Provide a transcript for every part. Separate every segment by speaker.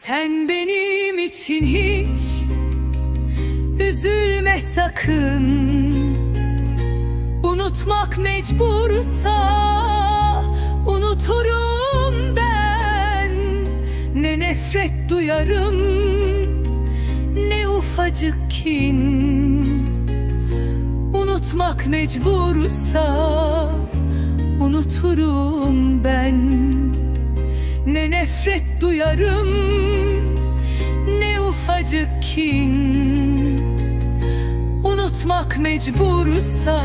Speaker 1: Sen benim için hiç üzülme sakın. Unutmak mecbursa unuturum ben. Ne nefret duyarım ne ufacık kin. Unutmak mecbursa unuturum ben. Ne nefret duyarım Ufacık kin. Unutmak mecbursa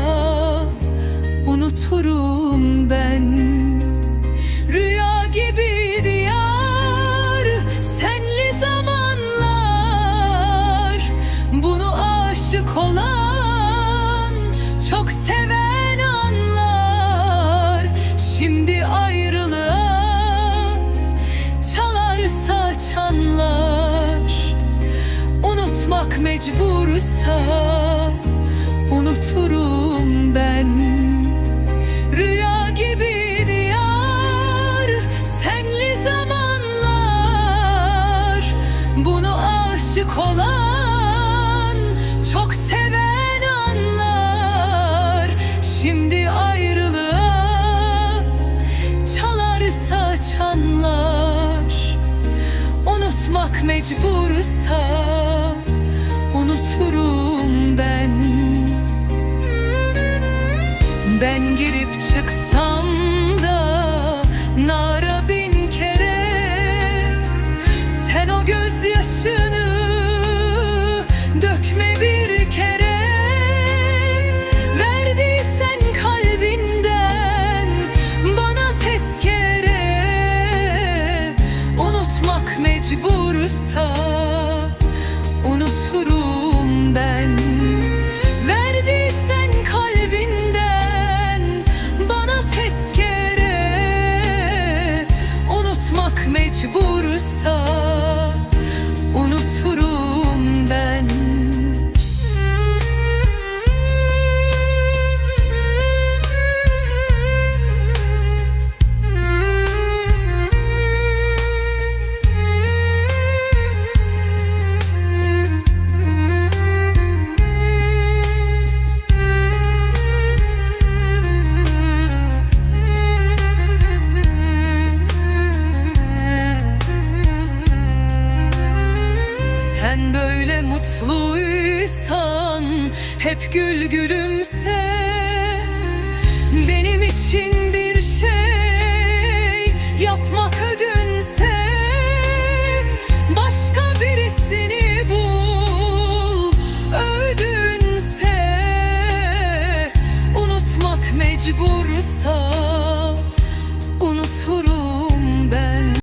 Speaker 1: Unuturum ben mecbursa unuturum ben. Rüya gibi diyar senli zamanlar. Bunu aşık olan çok seven anlar. Şimdi ayrılığa çalarsa çanlar. Unutmak mecbursa unuturum ben. Ben girip çıksam da nara bin kere Sen o gözyaşını dökme bir kere. Verdiysen kalbinden bana tezkere Unutmak mecbursa unuturum ben. Verdiysen kalbinden bana tezkere. Unutmak mecbursa Hep gül gülümse Benim için bir şey Yapmak ödünse Başka birisini bul Ödünse. Unutmak mecbursa